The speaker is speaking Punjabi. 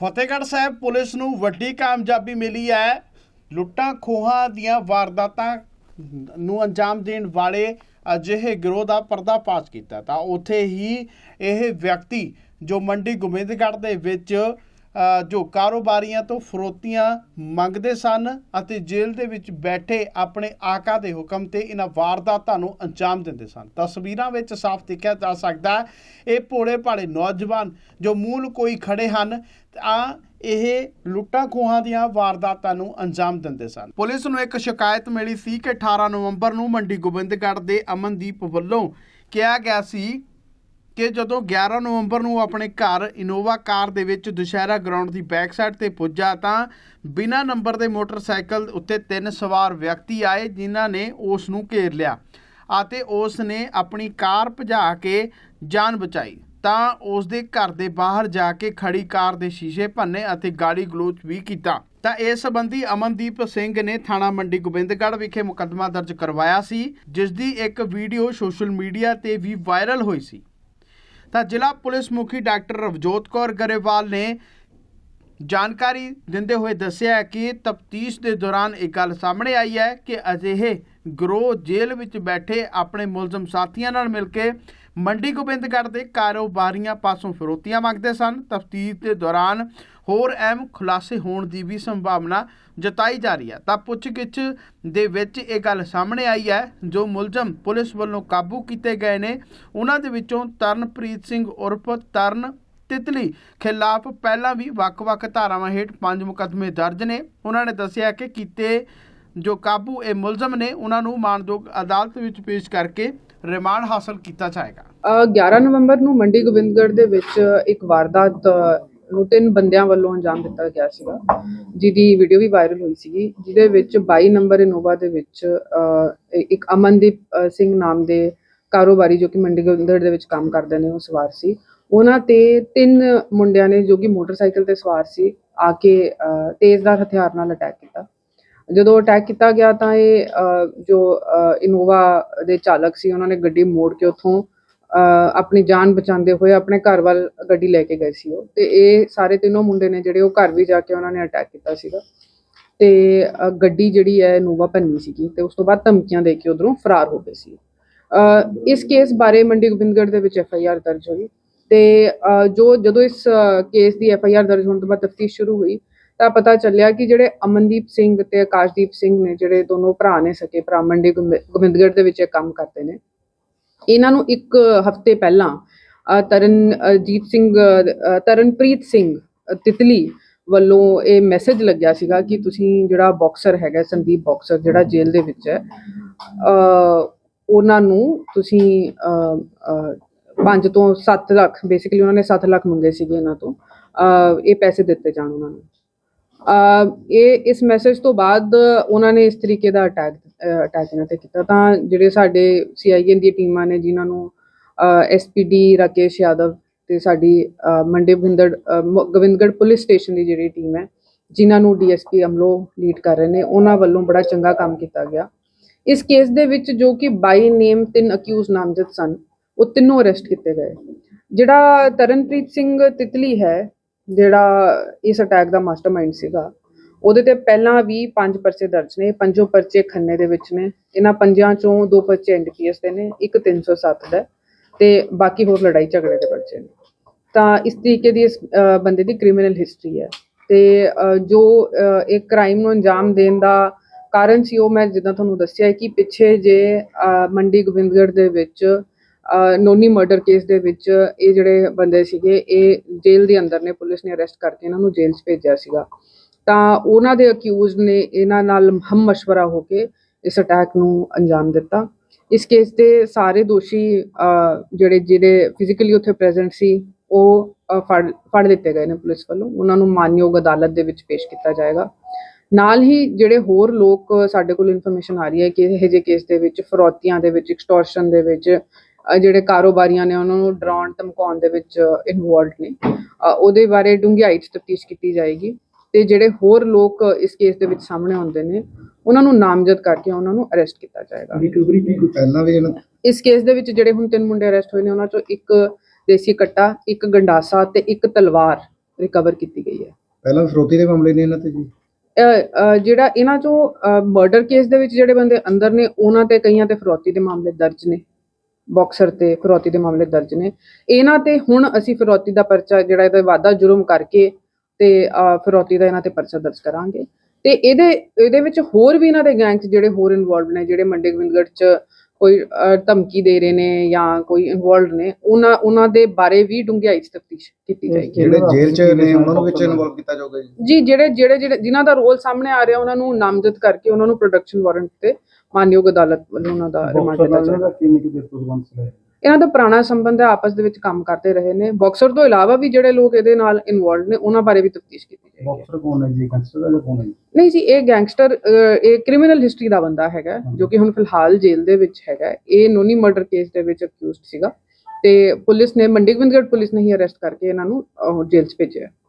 ਫਤਿਹਗੜ੍ਹ ਸਾਹਿਬ ਪੁਲਿਸ ਨੂੰ ਵੱਡੀ ਕਾਮਯਾਬੀ ਮਿਲੀ ਹੈ। ਲੁੱਟਾਂ ਖੋਹਾਂ ਦੀਆਂ ਵਾਰਦਾਤਾਂ ਨੂੰ ਅੰਜਾਮ ਦੇਣ ਵਾਲੇ ਅਜਿਹੇ ਗਿਰੋਹ ਦਾ ਪਰਦਾਫਾਸ਼ ਕੀਤਾ। ਤਾਂ ਉੱਥੇ ਹੀ ਇਹ ਵਿਅਕਤੀ ਜੋ ਮੰਡੀ ਗੋਬਿੰਦਗੜ੍ਹ ਦੇ ਵਿੱਚ ਜੋ ਕਾਰੋਬਾਰੀਆਂ ਤੋਂ ਫਰੋਤੀਆਂ ਮੰਗਦੇ ਸਨ ਅਤੇ ਜੇਲ੍ਹ ਦੇ ਵਿੱਚ ਬੈਠੇ ਆਪਣੇ ਆਕਾ ਦੇ ਹੁਕਮ ਤੇ ਇਹਨਾਂ ਵਾਰਦਾਤਾਂ ਨੂੰ ਅੰਜਾਮ ਦਿੰਦੇ ਸਨ। ਤਸਵੀਰਾਂ ਵਿੱਚ ਸਾਫ਼ ਦੇਖਿਆ ਜਾ ਸਕਦਾ ਹੈ, ਇਹ ਭੋਲੇ ਭਾਲੇ ਨੌਜਵਾਨ ਜੋ ਮੂਲ ਕੋਈ ਖੜੇ ਹਨ, ਤਾਂ ਇਹ ਲੁੱਟਾਂ ਖੋਹਾਂ ਦੀਆਂ ਵਾਰਦਾਤਾਂ ਨੂੰ ਅੰਜਾਮ ਦਿੰਦੇ ਸਨ। ਪੁਲਿਸ ਨੂੰ ਇੱਕ ਸ਼ਿਕਾਇਤ ਮਿਲੀ ਸੀ ਕਿ 18 ਨਵੰਬਰ ਨੂੰ ਮੰਡੀ ਗੋਬਿੰਦਗੜ੍ਹ ਦੇ ਅਮਨਦੀਪ ਵੱਲੋਂ ਕਿਹਾ ਗਿਆ ਸੀ ਕਿ ਜਦੋਂ 11 ਨਵੰਬਰ ਨੂੰ ਆਪਣੇ ਘਰ ਇਨੋਵਾ ਕਾਰ ਦੇ ਵਿੱਚ ਦੁਸ਼ਹਿਰਾ ਗਰਾਊਂਡ ਦੀ ਬੈਕ ਸਾਈਡ ਤੇ ਪੁੱਜਾ ਤਾਂ ਬਿਨਾਂ ਨੰਬਰ ਦੇ ਮੋਟਰਸਾਈਕਲ ਉੱਤੇ ਤਿੰਨ ਸਵਾਰ ਵਿਅਕਤੀ ਆਏ, ਜਿਨ੍ਹਾਂ ਨੇ ਉਸ ਨੂੰ ਘੇਰ ਲਿਆ ਅਤੇ ਉਸ ਨੇ ਆਪਣੀ ਕਾਰ ਭਜਾ ਕੇ ਜਾਨ ਬਚਾਈ। ਤਾਂ ਉਸ ਦੇ ਘਰ ਦੇ ਬਾਹਰ ਜਾ ਕੇ ਖੜੀ ਕਾਰ ਦੇ ਸ਼ੀਸ਼ੇ ਭੰਨੇ ਅਤੇ ਗਾਲੀ ਗਲੋਚ ਵੀ ਕੀਤਾ। ਤਾਂ ਇਸ ਸੰਬੰਧੀ ਅਮਨਦੀਪ ਸਿੰਘ ਨੇ ਥਾਣਾ ਮੰਡੀ ਗੋਬਿੰਦਗੜ੍ਹ ਵਿਖੇ ਮੁਕੱਦਮਾ ਦਰਜ ਕਰਵਾਇਆ ਸੀ ਜਿਸ ਦੀ ਇੱਕ ਵੀਡੀਓ ਸੋਸ਼ਲ ਮੀਡੀਆ ਤੇ ਵੀ ਵਾਇਰਲ ਹੋਈ ਸੀ। ਤਾਂ ਜ਼ਿਲ੍ਹਾ ਪੁਲਿਸ ਮੁਖੀ ਡਾਕਟਰ ਰਵਜੋਤ ਕੌਰ ਗਰੇਵਾਲ ਨੇ ਜਾਣਕਾਰੀ ਦਿੰਦੇ ਹੋਏ ਦੱਸਿਆ ਕਿ ਤਫਤੀਸ਼ ਦੇ ਦੌਰਾਨ ਇੱਕ ਗੱਲ ਸਾਹਮਣੇ ਆਈ ਹੈ ਕਿ ਅਜਿਹੇ ਗਰੋਹ ਜੇਲ੍ਹ ਵਿੱਚ ਬੈਠੇ ਆਪਣੇ ਮੁਲਜ਼ਮ ਸਾਥੀਆਂ ਨਾਲ ਮਿਲ ਕੇ ਮੰਡੀ ਗੋਬਿੰਦਗੜ੍ਹ ਦੇ ਕਾਰੋਬਾਰੀਆਂ ਪਾਸੋਂ ਫਿਰੋਤੀਆਂ ਮੰਗਦੇ ਸਨ। ਤਫਤੀਸ਼ ਦੇ ਦੌਰਾਨ ਹੋਰ ਅਹਿਮ ਖੁਲਾਸੇ ਹੋਣ ਦੀ ਵੀ ਸੰਭਾਵਨਾ ਜਤਾਈ ਜਾ ਰਹੀ ਹੈ। ਤਾਂ ਪੁੱਛਗਿੱਛ ਦੇ ਵਿੱਚ ਇਹ ਗੱਲ ਸਾਹਮਣੇ ਆਈ ਹੈ ਜੋ ਮੁਲਜ਼ਮ ਪੁਲਿਸ ਵੱਲੋਂ ਕਾਬੂ ਕੀਤੇ ਗਏ ਨੇ। ਉਹਨਾਂ ਦੇ ਵਿੱਚੋਂ ਤਰਨਪ੍ਰੀਤ ਸਿੰਘ ਉਰਫ ਤਰਨ ਤਿਤਲੀ ਖਿਲਾਫ ਪਹਿਲਾਂ ਵੀ ਵੱਖ-ਵੱਖ ਧਾਰਾਵਾਂ ਹੇਠ ਪੰਜ ਮੁਕੱਦਮੇ ਦਰਜ ਨੇ। ਉਹਨਾਂ ਨੇ ਦੱਸਿਆ ਕਿ ਕੀਤੇ ਜੋ ਕਾਬੂ ਇਹ ਮੁਲਜ਼ਮ ਨੇ ਉਹਨਾਂ ਨੂੰ ਮਾਨਯੋਗ ਅਦਾਲਤ ਵਿੱਚ ਪੇਸ਼ ਕਰਕੇ ਰਿਮਾਂਡ ਹਾਸਲ ਕੀਤਾ ਜਾਏਗਾ। ਅ, 11 ਨਵੰਬਰ ਨੂੰ ਮੰਡੀ ਗੋਬਿੰਦਗੜ੍ਹ ਦੇ ਵਿੱਚ ਇੱਕ ਵਾਰਦਾਤ ਨੂੰ ਤਿੰਨ ਬੰਦਿਆਂ ਵੱਲੋਂ ਅੰਜਾਮ ਦਿੱਤਾ ਗਿਆ ਸੀਗਾ ਜਿਹਦੀ ਵੀਡੀਓ ਵੀ ਵਾਇਰਲ ਹੋਈ ਸੀਗੀ ਜਿਹਦੇ ਵਿੱਚ 22 ਨੰਬਰ ਇਨੋਵਾ ਦੇ ਵਿੱਚ ਅ, ਇੱਕ ਅਮਨਦੀਪ ਅ, ਸਿੰਘ ਨਾਮ ਦੇ ਕਾਰੋਬਾਰੀ ਜੋ ਕਿ ਮੰਡੀ ਦੇ ਵਿੱਚ ਕੰਮ ਕਰਦੇ ਨੇ ਉਹ ਸਵਾਰ ਸੀ। ਉਹਨਾਂ ਤੇ ਤਿੰਨ ਮੁੰਡਿਆਂ ਨੇ ਜੋ ਕਿ ਮੋਟਰਸਾਈਕਲ ਤੇ ਸਵਾਰ ਸੀ ਆ ਕੇ ਅ, ਤੇਜ਼ਧਾਰ ਹਥਿਆਰ ਨਾਲ ਅਟੈਕ ਕੀਤਾ। ਜਦੋਂ ਅਟੈਕ ਕੀਤਾ ਗਿਆ ਤਾਂ ਇਹ ਅ, ਜੋ ਅ, ਇਨੋਵਾ ਦੇ ਚਾਲਕ ਸੀ ਉਹਨਾਂ ਨੇ ਗੱਡੀ ਮੋੜ ਕੇ ਉੱਥੋਂ ਆਪਣੀ ਜਾਨ ਬਚਾਉਂਦੇ ਹੋਏ ਆਪਣੇ ਘਰ ਵੱਲ ਗੱਡੀ ਲੈ ਕੇ ਗਏ ਸੀ ਉਹ। ਤੇ ਇਹ ਸਾਰੇ ਤਿੰਨੋਂ ਮੁੰਡੇ ਨੇ ਜਿਹੜੇ ਉਹ ਘਰ ਵੀ ਜਾ ਕੇ ਉਹਨਾਂ ਨੇ ਅਟੈਕ ਕੀਤਾ ਸੀਗਾ। ਤੇ ਗੱਡੀ ਜਿਹੜੀ ਹੈ ਇਨੋਵਾ ਭੰਨੀ ਸੀਗੀ ਤੇ ਉਸ ਤੋਂ ਬਾਅਦ ਧਮਕੀਆਂ ਦੇ ਕੇ ਉਧਰੋਂ ਫਰਾਰ ਹੋ ਗਏ ਸੀ। ਇਸ ਕੇਸ ਬਾਰੇ ਮੰਡੀ ਗੋਬਿੰਦਗੜ੍ਹ ਦੇ ਵਿੱਚ ਐਫ ਆਈ ਆਰ ਦਰਜ ਹੋਈ। ਤੇ ਜੋ ਜਦੋਂ ਇਸ ਕੇਸ ਦੀ ਐਫ ਆਈ ਆਰ ਦਰਜ ਹੋਣ ਤੋਂ ਬਾਅਦ ਤਫਤੀਸ਼ ਸ਼ੁਰੂ ਹੋਈ, ਤਾਂ ਪਤਾ ਚੱਲਿਆ ਕਿ ਜਿਹੜੇ ਅਮਨਦੀਪ ਸਿੰਘ ਤੇ ਆਕਾਸ਼ਦੀਪ ਸਿੰਘ ਨੇ, ਜਿਹੜੇ ਦੋਨੋਂ ਭਰਾ ਨੇ ਸਕੇ ਭਰਾ, ਮੰਡੀ ਗੋਬਿੰ- ਗੋਬਿੰਦਗੜ੍ਹ ਦੇ ਵਿੱਚ ਇਹ ਕੰਮ ਕਰਦੇ ਨੇ। ਇਹਨਾਂ ਨੂੰ ਇੱਕ ਹਫ਼ਤੇ ਪਹਿਲਾਂ ਤਰਨਜੀਤ ਸਿੰਘ ਤਰਨਪ੍ਰੀਤ ਸਿੰਘ ਤਿਤਲੀ ਵੱਲੋਂ ਇਹ ਮੈਸੇਜ ਲੱਗਿਆ ਸੀਗਾ ਕਿ ਤੁਸੀਂ ਜਿਹੜਾ ਬਾਕਸਰ ਹੈਗਾ ਸੰਦੀਪ ਬਾਕਸਰ ਜਿਹੜਾ ਜੇਲ੍ਹ ਦੇ ਵਿੱਚ ਹੈ ਉਹਨਾਂ ਨੂੰ ਤੁਸੀਂ ਅ, 5 ਤੋਂ 7 ਲੱਖ ਬੇਸਿਕਲੀ ਉਹਨਾਂ ਨੇ 7 ਲੱਖ ਮੰਗੇ ਸੀਗੇ ਇਹਨਾਂ ਤੋਂ ਇਹ ਪੈਸੇ ਦਿੱਤੇ ਜਾਣ ਉਹਨਾਂ ਨੂੰ। ਇਹ ਇਸ ਮੈਸੇਜ ਤੋਂ ਬਾਅਦ ਉਹਨਾਂ ਨੇ ਇਸ ਤਰੀਕੇ ਦਾ ਅਟੈਕ ਅਟੈਕ ਇਹਨਾਂ ਤੇ ਕੀਤਾ। ਤਾਂ ਜਿਹੜੇ ਸਾਡੇ ਸੀਆਈਏ ਦੀਆਂ ਟੀਮਾਂ ਨੇ ਜਿਨ੍ਹਾਂ ਨੂੰ ਐਸਪੀਡੀ ਰਾਕੇਸ਼ ਯਾਦਵ ਤੇ ਸਾਡੀ ਅ, ਮੰਡੀ ਗੋਬਿੰਦੜ ਅ, ਗੋਬਿੰਦਗੜ੍ਹ ਪੁਲਿਸ ਸਟੇਸ਼ਨ ਦੀ ਜਿਹੜੀ ਟੀਮ ਹੈ ਜਿਨ੍ਹਾਂ ਨੂੰ ਡੀਐਸਪੀ ਅਮਲੋ ਲੀਡ ਕਰ ਰਹੇ ਨੇ ਉਹਨਾਂ ਵੱਲੋਂ ਬੜਾ ਚੰਗਾ ਕੰਮ ਕੀਤਾ ਗਿਆ। ਇਸ ਕੇਸ ਦੇ ਵਿੱਚ ਜੋ ਕਿ ਬਾਈ ਨੇਮ ਤਿੰਨ ਅਕਿਊਜ਼ ਨਾਮਜ਼ਦ ਸਨ ਉਹ ਤਿੰਨੋਂ ਅਰੈਸਟ ਕੀਤੇ ਗਏ। ਜਿਹੜਾ ਤਰਨਪ੍ਰੀਤ ਸਿੰਘ ਤਿਤਲੀ ਹੈ ਜਿਹੜਾ ਇਸ ਅਟੈਕ ਦਾ ਮਾਸਟਰਮਾਈਂਡ ਸੀਗਾ ਉਹਦੇ ਤੇ ਪਹਿਲਾਂ ਵੀ ਪੰਜ ਪਰਚੇ ਦਰਜ ਨੇ ਪੰਜੋ ਪਰਚੇ ਖੰਨੇ ਦੇ ਵਿੱਚ ਨੇ ਇਹਨਾਂ ਪੰਜਾਂ ਚੋਂ ਦੋ ਪਰਚੇ ਐਨਡੀਪੀਐਸ ਦੇ ਨੇ ਇੱਕ 307 ਦਾ ਤੇ ਬਾਕੀ ਹੋਰ ਲੜਾਈ ਝਗੜੇ ਦੇ ਪਰਚੇ ਨੇ। ਤਾਂ ਇਸ ਤਰੀਕੇ ਦੀ ਇਸ ਬੰਦੇ ਦੀ ਕ੍ਰਿਮੀਨਲ ਹਿਸਟਰੀ ਹੈ ਤੇ ਜੋ ਅ, ਇੱਕ ਕ੍ਰਾਈਮ ਨੂੰ ਅੰਜਾਮ ਦੇਣ ਦਾ ਕਾਰਨ ਸੀ ਉਹ ਮੈਂ ਜਿੱਦਾਂ ਤੁਹਾਨੂੰ ਦੱਸਿਆ ਕਿ ਪਿੱਛੇ ਜੇ ਮੰਡੀ ਗੋਬਿੰਦਗੜ੍ਹ ਦੇ ਵਿੱਚ ਨੋਨੀ ਮਰਡਰ ਕੇਸ ਦੇ ਵਿੱਚ ਇਹ ਜਿਹੜੇ ਬੰਦੇ ਸੀਗੇ, ਇਹ ਜੇਲ੍ਹ ਦੇ ਅੰਦਰ ਨੇ, ਪੁਲਿਸ ਨੇ ਅਰੈਸਟ ਕਰਕੇ ਇਹਨਾਂ ਨੂੰ ਜੇਲ੍ਹ 'ਚ ਭੇਜਿਆ ਸੀਗਾ। ਤਾਂ ਉਹਨਾਂ ਦੇ ਅਕਿਊਜ਼ ਨੇ ਇਹਨਾਂ ਨਾਲ ਹਮ ਮਸ਼ਵਰਾ ਹੋ ਕੇ ਇਸ ਅਟੈਕ ਨੂੰ ਅੰਜਾਮ ਦਿੱਤਾ। ਇਸ ਕੇਸ ਦੇ ਸਾਰੇ ਦੋਸ਼ੀ ਜਿਹੜੇ ਜਿਹੜੇ ਫਿਜ਼ੀਕਲੀ ਉੱਥੇ ਪ੍ਰੈਜ਼ੈਂਟ ਸੀ, ਉਹ ਫੜ ਫੜ ਦਿੱਤੇ ਗਏ ਨੇ ਪੁਲਿਸ ਵੱਲੋਂ। ਉਹਨਾਂ ਨੂੰ ਮਾਨਯੋਗ ਅਦਾਲਤ ਦੇ ਵਿੱਚ ਪੇਸ਼ ਕੀਤਾ ਜਾਏਗਾ। ਨਾਲ ਹੀ ਜਿਹੜੇ ਹੋਰ ਲੋਕ ਸਾਡੇ ਕੋਲ ਇਨਫੋਰਮੇਸ਼ਨ ਆ ਰਹੀ ਹੈ ਕਿ ਇਹ ਜਿਹੇ ਕੇਸ ਦੇ ਵਿੱਚ, ਫਰੋਤੀਆਂ ਦੇ ਵਿੱਚ ਐਕਸਟੋਰਸ਼ਨ ਦੇ ਵਿੱਚ ਜਿਹੜੇ ਕਾਰੋਬਾਰੀਆਂ ਨੇ ਉਹਨਾਂ ਨੂੰ ਡਰਾਉਣ ਧਮਕਾਉਣ ਦੇ ਵਿੱਚ ਇਨਵੋਲਡ ਨੇ। ਉਹਦੇ ਬਾਰੇ ਡੂੰਘਾਈ 'ਚ ਤਫਤੀਸ਼ ਕੀਤੀ ਜਾਏਗੀ ਤੇ ਜਿਹੜੇ ਹੋਰ ਲੋਕ ਇਸ ਕੇਸ ਦੇ ਵਿੱਚ ਸਾਹਮਣੇ ਆਉਂਦੇ ਨੇ ਉਹਨਾਂ ਨੂੰ ਨਾਮਜ਼ਦ ਕਰਕੇ ਉਹਨਾਂ ਨੂੰ ਅਰੈਸਟ ਕੀਤਾ ਜਾਏਗਾ। ਰਿਕਵਰੀ ਕੀ ਕੋਈ ਪਹਿਲਾਂ ਵੀ ਇਹਨਾਂ ਇਸ ਕੇਸ ਦੇ ਵਿੱਚ ਜਿਹੜੇ ਹੁਣ ਤਿੰਨ ਮੁੰਡੇ ਅਰੈਸਟ ਹੋਏ ਨੇ ਉਹਨਾਂ ਚੋਂ ਇੱਕ ਦੇਸੀ ਕੱਟਾ ਇੱਕ ਗੰਡਾਸਾ ਤੇ ਇੱਕ ਤਲਵਾਰ ਰਿਕਵਰ ਕੀਤੀ ਗਈ ਹੈ। ਪਹਿਲਾਂ ਫਰੋਤੀ ਦੇ ਮਾਮਲੇ ਨੇ ਇਹਨਾਂ ਤੇ ਜੀ। ਜਿਹੜਾ ਇਹਨਾਂ ਚੋਂ ਮਰਡਰ ਕੇਸ ਦੇ ਵਿੱਚ ਜਿਹੜੇ ਬੰਦੇ ਅੰਦਰ ਨੇ ਉਹਨਾਂ ਤੇ ਕਈਆਂ ਤੇ ਫਰੋਤੀ ਦੇ ਮਾਮਲੇ ਦਰਜ ਨੇ। ਬਾਕਸਰ ਤੇ ਫਰੋਤੀ ਦੇ ਮਾਮਲੇ ਦਰਜ ਨੇ। ਇਹਨਾਂ ਤੇ ਹੁਣ ਅਸੀਂ ਫਰੋਤੀ ਦਾ ਪਰਚਾ ਜਿਹੜਾ ਇਹਦਾ ਵਾਧਾ ਜੁਰਮ ਕਰਕੇ ਤੇ ਅਹ, ਦਾ ਇਹਨਾਂ ਤੇ ਪਰਚਾ ਦਰਜ ਕਰਾਂਗੇ। ਤੇ ਇਹਦੇ ਇਹਦੇ ਵਿੱਚ ਹੋਰ ਵੀ ਇਹਨਾਂ ਦੇ ਗੈਂਗਸ ਜਿਹੜੇ ਹੋਰ ਇਨਵੋਲਵ ਨੇ ਜਿਹੜੇ ਮੰਡੇ ਗੋਬਿੰਦਗੜ੍ਹ ਚ ਕੋਈ ਧਮਕੀ ਦੇ ਰਹੇ ਨੇ ਜਾਂ ਕੋਈ ਇਨਵੋਲਵ ਨੇ ਉਹਨਾਂ ਉਹਨਾਂ ਦੇ ਬਾਰੇ ਵੀ ਡੂੰਘਾਈ ਚ ਤਫਤੀਸ਼ ਕੀਤੀ ਜਾਏਗੀ। ਜਿਹੜੇ ਜੇਲ੍ਹ 'ਚ ਨੇ ਉਹਨਾਂ ਨੂੰ ਵਿੱਚ ਇਨਵੋਲਵ ਕੀਤਾ ਜਾਊਗਾ ਜੀ। ਜੀ ਜਿਹੜੇ ਜਿਹੜੇ ਜਿਹੜੇ ਜਿਨ੍ਹਾਂ ਦਾ ਰੋਲ ਸਾਹਮਣੇ ਆ ਰਿਹਾ ਉਹਨਾਂ ਨੂੰ ਨਾਮਜ਼ਦ ਕਰਕੇ ਉਹਨਾਂ ਨੂੰ ਪ੍ਰੋਡਕਸ਼ਨ ਵਾਰੰਟ ਤੇ ਮਾਨਯੋਗ ਅਦਾਲਤ ਵੱਲੋਂ ਉਹਨਾਂ ਦਾ ਰਿਮਾਂਡ ਦਿੱਤਾ ਜਾਏਗਾ। ਕਿੰਨੀ ਕਿ ਦੇਰ ਤੋਂ ਸੰਬੰਧ ਹੈ ਇਹਨਾਂ ਦਾ ਪੁਰਾਣਾ ਸੰਬੰਧ ਹੈ ਆਪਸ ਦੇ ਵਿੱਚ ਕੰਮ ਕਰਦੇ ਰਹੇ ਨੇ। ਬਾਕਸਰ ਤੋਂ ਇਲਾਵਾ ਵੀ ਜਿਹੜੇ ਲੋਕ ਇਹਦੇ ਨਾਲ ਇਨਵੋਲਡ ਨੇ ਉਹਨਾਂ ਬਾਰੇ ਵੀ ਤਫਤੀਸ਼ ਕੀਤੀ ਜਾਏਗੀ। ਬਾਕਸਰ ਕੌਣ ਹੈ ਜੀ? ਗੈਂਗਸਟਰ ਦਾ ਕੌਣ ਹੈ ਨਹੀਂ ਜੀ ਇਹ ਗੈਂਗਸਟਰ ਇਹ ਕ੍ਰਿਮੀਨਲ ਹਿਸਟਰੀ ਦਾ ਬੰਦਾ ਹੈਗਾ ਜੋ ਕਿ ਹੁਣ ਫਿਲਹਾਲ ਜੇਲ੍ਹ ਦੇ ਵਿੱਚ ਹੈਗਾ। ਇਹ ਨੋਨੀ ਮਰਡਰ ਕੇਸ ਦੇ ਵਿੱਚ ਅਕਿਊਜ਼ਡ ਸੀਗਾ ਤੇ ਪੁਲਿਸ ਨੇ ਮੰਡੀ ਗੋਬਿੰਦਗੜ੍ਹ ਪੁਲਿਸ ਨੇ ਹੀ ਅਰੈਸਟ ਕਰਕੇ ਇਹਨਾਂ ਨੂੰ ਜੇਲ੍ਹ 'ਚ ਭੇਜਿਆ।